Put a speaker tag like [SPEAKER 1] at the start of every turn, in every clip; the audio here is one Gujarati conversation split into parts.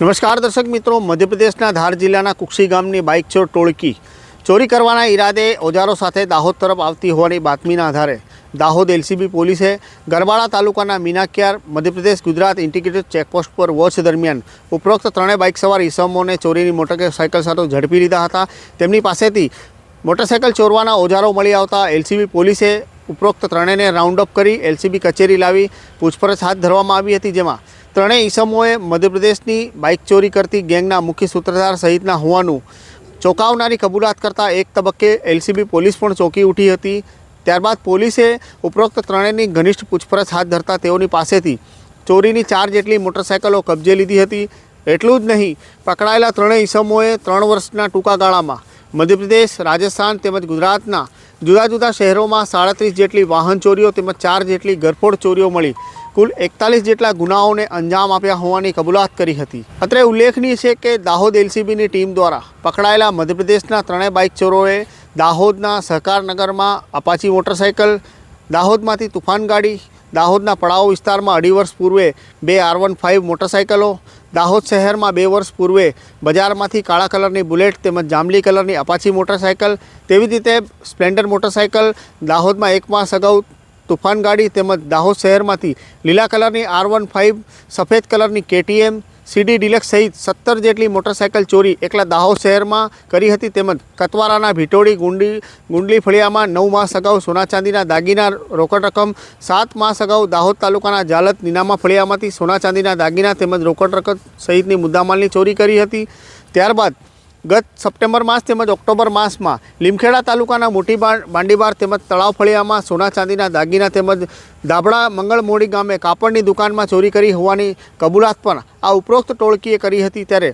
[SPEAKER 1] નમસ્કાર દર્શક મિત્રો, મધ્યપ્રદેશના ધાર જિલ્લાના કુક્ષી ગામની બાઇક ચોર ટોળકી. ચોરી કરવાના ઈરાદે ઓજારો સાથે દાહોદ તરફ આવતી હોવાની બાતમીના આધારે દાહોદ એલસીબી પોલીસે ગરબાડા તાલુકાના મીનાક્યાર, મધ્યપ્રદેશ ગુજરાત ઇન્ટિગ્રેટેડ ચેકપોસ્ટ પર વોચ દરમિયાન ઉપરોક્ત ત્રણેય બાઇક સવાર ઇસમોને ચોરીની મોટરસાઇકલ સાથે ઝડપી લીધા હતા. તેમની પાસેથી મોટરસાઇકલ ચોરવાના ઓજારો મળી આવતા એલસીબી પોલીસે ઉપરોક્ત ત્રણેયને રાઉન્ડ અપ કરી એલસીબી કચેરી લાવી પૂછપરછ હાથ ધરવામાં આવી હતી, જેમાં ત્રણેય ઈસમોએ મધ્યપ્રદેશની બાઇક ચોરી કરતી ગેંગના મુખ્ય સૂત્રધાર સહિતના હોવાનું ચોંકાવનારી કબૂલાત કરતાં એક તબક્કે એલસીબી પોલીસ પણ ચોંકી ઉઠી હતી. ત્યારબાદ પોલીસે ઉપરોક્ત ત્રણેયની ઘનિષ્ઠ પૂછપરછ હાથ ધરતા તેઓની પાસેથી ચોરીની ચાર જેટલી મોટરસાઇકલો કબજે લીધી હતી. એટલું જ નહીં, પકડાયેલા ત્રણેય ઈસમોએ ત્રણ વર્ષના ટૂંકા ગાળામાં મધ્યપ્રદેશ, રાજસ્થાન તેમજ ગુજરાતના જુદા જુદા શહેરોમાં સાડત્રીસ જેટલી વાહન ચોરીઓ તેમજ ચાર જેટલી ગરફોડ ચોરીઓ મળી. કુલ એકતાલીસ જેટલા ગુનાઓને અંજામ આપ્યા હોવાની કબૂલાત કરી હતી. અત્રે ઉલ્લેખનીય છે કે દાહોદ એલસીબીની ટીમ દ્વારા પકડાયેલા મધ્યપ્રદેશના ત્રણેય બાઇક ચોરોએ દાહોદના સહકારનગરમાં અપાચી મોટરસાઇકલ, દાહોદમાંથી તુફાન ગાડી, દાહોદના પડાવ વિસ્તારમાં અઢી વર્ષ પૂર્વે બે આર વન ફાઇવ મોટરસાઇકલો દાહોદ શહેરમાં બે વર્ષ પૂર્વે બજારમાંથી કાળા કલરની બુલેટ તેમજ જાંબલી કલરની અપાચી મોટરસાઇકલ તેવી જ રીતે સ્પ્લેન્ડર મોટરસાઇકલ દાહોદમાં એક માસ અગાઉ તુફાન ગાડી તેમજ દાહોદ શહેરમાંથી લીલા કલરની આર વન ફાઇવ સફેદ કલરની કેટીએમ સીડી ડિલક્સ સહિત સત્તર જેટલી મોટરસાઇકલ ચોરી એકલા દાહોદ શહેરમાં કરી હતી તેમજ કતવારાના ભીટોડી ગુંડી ગુંડલી ફળિયામાં નવ માસ અગાઉ સોના ચાંદીના દાગીના રોકડ રકમ, સાત માસ અગાઉ દાહોદ તાલુકાના જાલત નીનામા ફળિયામાંથી સોના ચાંદીના દાગીના તેમજ રોકડ રકમ સહિતની મુદ્દામાલની ચોરી કરી હતી. ત્યારબાદ ગત સપ્ટેમ્બર માસ તેમજ ઓક્ટોબર માસમાં લીમખેડા તાલુકાના મોટી બાંડીબાર તેમજ તળાવ ફળિયામાં સોના ચાંદીના દાગીના તેમજ દાબડા મંગળમોડી ગામે કાપડની દુકાનમાં ચોરી કરી હોવાની કબૂલાત પણ આ ઉપરોક્ત ટોળકીએ કરી હતી ત્યારે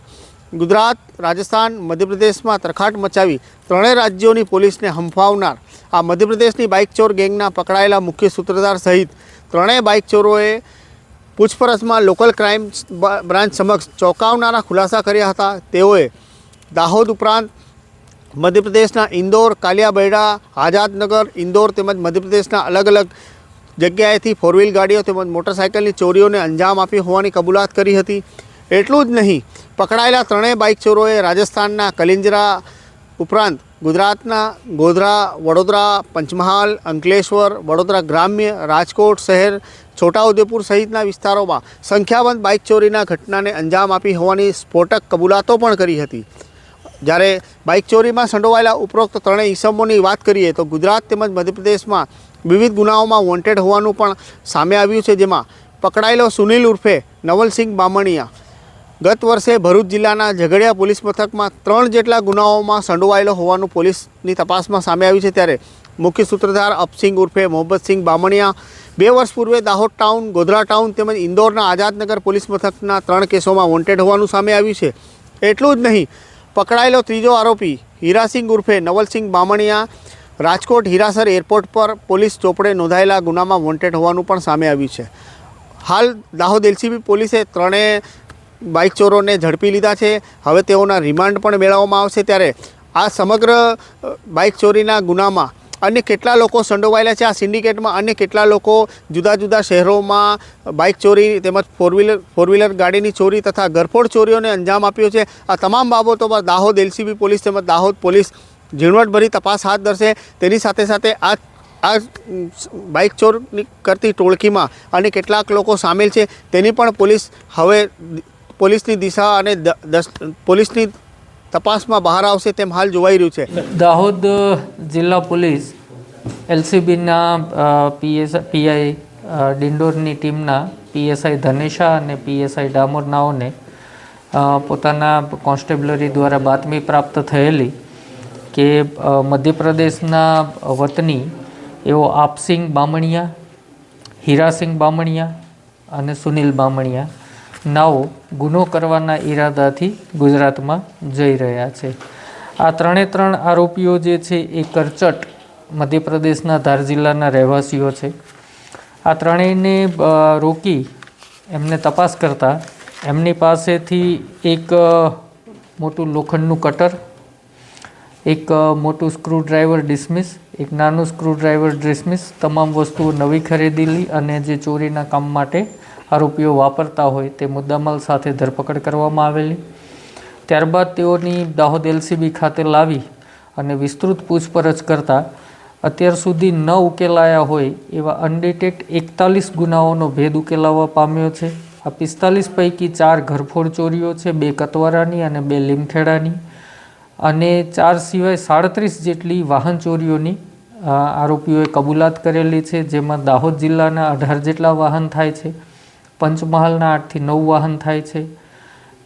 [SPEAKER 1] ગુજરાત, રાજસ્થાન, મધ્યપ્રદેશમાં તરખાટ મચાવી ત્રણેય રાજ્યોની પોલીસને હંફાવનાર. આ મધ્યપ્રદેશની બાઇક ચોર ગેંગના પકડાયેલા મુખ્ય સૂત્રધાર સહિત ત્રણેય બાઇક ચોરોએ પૂછપરછમાં લોકલ ક્રાઇમ બ્રાન્ચ સમક્ષ ચોંકાવનારા ખુલાસા કર્યા હતા. તેઓએ દાહોદ ઉપરાંત મધ્યપ્રદેશના ઇન્દોર, કાલિયાબૈડા, આઝાદનગર, ઇન્દોર તેમજ મધ્યપ્રદેશના અલગ અલગ જગ્યાએથી ફોર વ્હીલ ગાડીઓ તેમજ મોટરસાઇકલની ચોરીઓને અંજામ આપી હોવાની કબૂલાત કરી હતી. એટલું જ નહીં, પકડાયેલા ત્રણેય બાઇક ચોરોએ રાજસ્થાનના કલિંજરા ઉપરાંત ગુજરાતના ગોધરા, વડોદરા, પંચમહાલ, અંકલેશ્વર, વડોદરા ગ્રામ્ય, રાજકોટ શહેર, છોટાઉદેપુર સહિતના વિસ્તારોમાં સંખ્યાબંધ બાઇક ચોરીના ઘટનાને અંજામ આપી હોવાની સ્ફોટક કબૂલાતો પણ કરી હતી. જ્યારે બાઇક ચોરીમાં સંડોવાયેલા ઉપરોક્ત ત્રણેય ઈસમોની વાત કરીએ તો ગુજરાત તેમજ મધ્યપ્રદેશમાં વિવિધ ગુનાઓમાં વોન્ટેડ હોવાનું પણ સામે આવ્યું છે, જેમાં પકડાયેલો સુનિલ ઉર્ફે નવલસિંહ બામણિયા. ગત વર્ષે ભરૂચ જિલ્લાના ઝઘડિયા પોલીસ મથકમાં ત્રણ જેટલા ગુનાઓમાં સંડોવાયેલો હોવાનું પોલીસની તપાસમાં સામે આવ્યું છે, ત્યારે મુખ્ય સૂત્રધાર અપસિંગ ઉર્ફે મોહમ્મદસિંહ બામણિયા, બે વર્ષ પૂર્વે દાહોદ ટાઉન, ગોધરા ટાઉન તેમજ ઇન્દોરના આઝાદનગર પોલીસ મથકના ત્રણ કેસોમાં વોન્ટેડ હોવાનું સામે આવ્યું છે. એટલું જ નહીં પકડાયેલો ત્રીજો આરોપી હીરાસિંગ ઉર્ફે નવલસિંહ બામણિયા રાજકોટ હીરાસર એરપોર્ટ પર પોલીસ ચોપડે નોંધાયેલા ગુનામાં વોન્ટેડ હોવાનું પણ સામે આવ્યું છે. હાલ દાહોદ એલસીબી પોલીસે ત્રણેય બાઇક ચોરોને ઝડપી લીધા છે. હવે તેઓના રિમાન્ડ પણ મેળવવામાં આવશે ત્યારે આ સમગ્ર બાઇક ચોરીના ગુનામાં અન્ય કેટલા લોકો સંડોવાયેલા છે? આ સિન્ડિકેટમાં અન્ય કેટલા લોકો જુદા જુદા શહેરોમાં બાઇક ચોરી તેમજ ફોર વ્હીલર ફોર વ્હીલર ગાડીની ચોરી તથા ગરફોડ ચોરીઓને અંજામ આપ્યો છે? આ તમામ બાબતો પર દાહોદ એલસીબી પોલીસ તેમજ દાહોદ પોલીસ ઝીણવટભરી તપાસ હાથ ધરશે. તેની સાથે સાથે આ આ બાઇક ચોરી કરતી ટોળકીમાં અને કેટલાક લોકો સામેલ છે. તેની પણ પોલીસ હવે પોલીસની દિશા અને પોલીસની તપાસમાં બહાર આવશે તેમ હાલ જોવાઈ રહ્યું છે.
[SPEAKER 2] દાહોદ જિલ્લા પોલીસ એલસીબીના પીએસ, પીઆઈ ડિંડોરની ટીમના પીએસઆઈ ધનેશા અને પીએસઆઈ ડામોરનાઓને પોતાના કોન્સ્ટેબલરી દ્વારા બાતમી પ્રાપ્ત થયેલી કે મધ્યપ્રદેશના વતની એવો આપસિંગ બામણિયા હીરાસિંગ બામણિયા અને સુનિલ બામણિયા નાઓ ગુનો કરવાના ઈરાદાથી ગુજરાતમાં જઈ રહ્યા છે. આ ત્રણે ત્રણ આરોપીઓ જે છે એ કરચટ મધ્યપ્રદેશના ધાર જિલ્લાના રહેવાસીઓ છે. આ ત્રણેયને રોકી એમને તપાસ કરતા એમની પાસેથી એક મોટું લોખંડનું કટર, એક મોટું સ્ક્રૂડ્રાઈવર ડિસમિસ, એક નાનું સ્ક્રૂડ્રાઈવર ડિસમિસ, તમામ વસ્તુઓ નવી ખરીદેલી અને જે ચોરીના કામ માટે આરોપીઓ વાપરતા હોય તે મુદ્દામાલ સાથે ધરપકડ કરવામાં આવેલી. ત્યારબાદ તેઓની દાહોદ એલસીબી ખાતે લાવી અને વિસ્તૃત પૂછપરછ કરતા અત્યાર સુધી ન ઉકેલાયા હોય એવા અનડિટેક્ટ એકતાલીસ ગુનાઓનો ભેદ ઉકેલાવા પામ્યો છે. આ પિસ્તાલીસ પૈકી ચાર ઘરફોડ ચોરીઓ છે, બે કતવારાની અને બે લીમખેડાની અને ચાર સિવાય સાડત્રીસ જેટલી વાહન ચોરીઓની આરોપીઓએ કબૂલાત કરેલી છે, જેમાં દાહોદ જિલ્લાના અઢાર જેટલા વાહન થાય છે. પંચમહાલના આઠથી નવ વાહન થાય છે.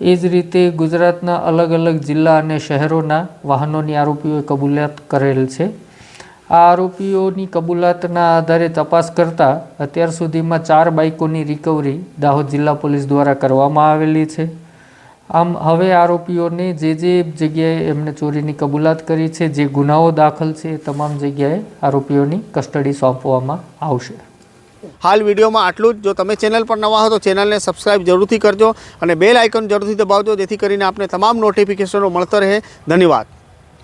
[SPEAKER 2] એ જ રીતે ગુજરાતના અલગ અલગ જિલ્લા અને શહેરોના વાહનોની આરોપીઓએ કબૂલાત કરેલ છે. આ આરોપીઓની કબૂલાતના આધારે તપાસ કરતાં અત્યાર સુધીમાં ચાર બાઇકોની રિકવરી દાહોદ જિલ્લા પોલીસ દ્વારા કરવામાં આવેલી છે. આમ, હવે આરોપીઓને જે જે જગ્યાએ એમણે ચોરીની કબૂલાત કરી છે, જે ગુનાઓ દાખલ છે, એ તમામ જગ્યાએ આરોપીઓની કસ્ટડી સોંપવામાં આવશે.
[SPEAKER 1] હાલ વિડીયોમાં આટલું જ. જો તમે ચેનલ પર નવા હો તો ચેનલને સબસ્ક્રાઇબ જરૂરથી કરજો અને બેલ આઇકન જરૂરથી દબાવજો, જેથી કરીને આપને તમામ નોટિફિકેશનો મળતા રહે. ધન્યવાદ.